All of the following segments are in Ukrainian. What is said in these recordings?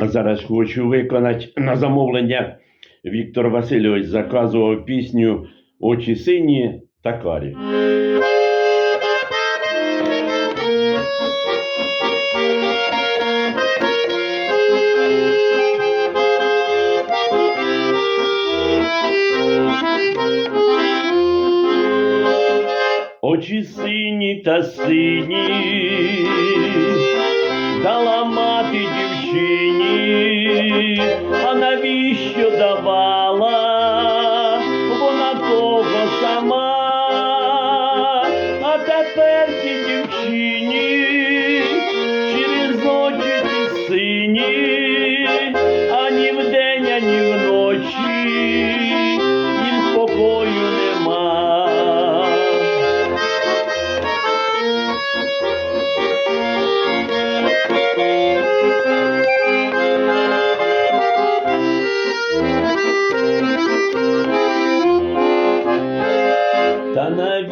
Зараз хочу виконати на замовлення. Віктор Васильович заказував пісню Очі сині та карі. Очі сині та сині, ті дівчині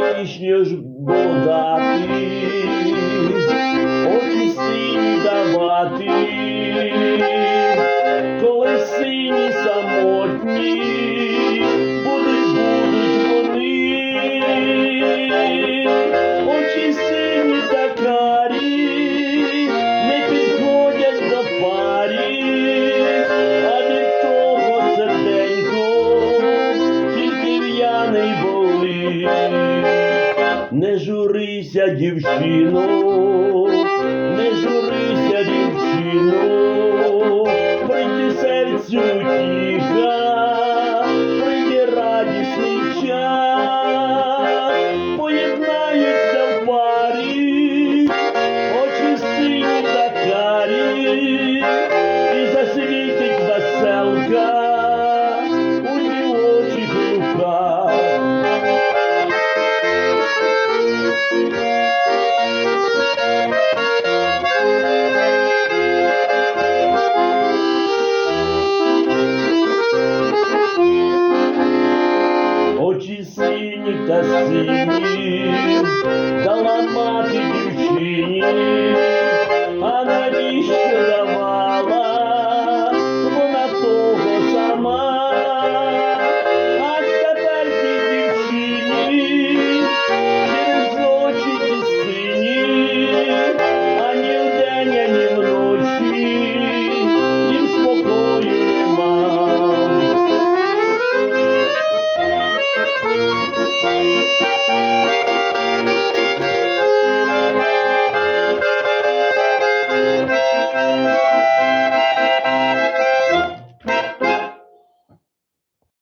Навіщо ж бодати, очі сині давати, коли сині самотні, будуть, будуть вони, очі сині та не підходять до парі, а від того серденько тільки в'яний болить не журися, дівчино, не журися.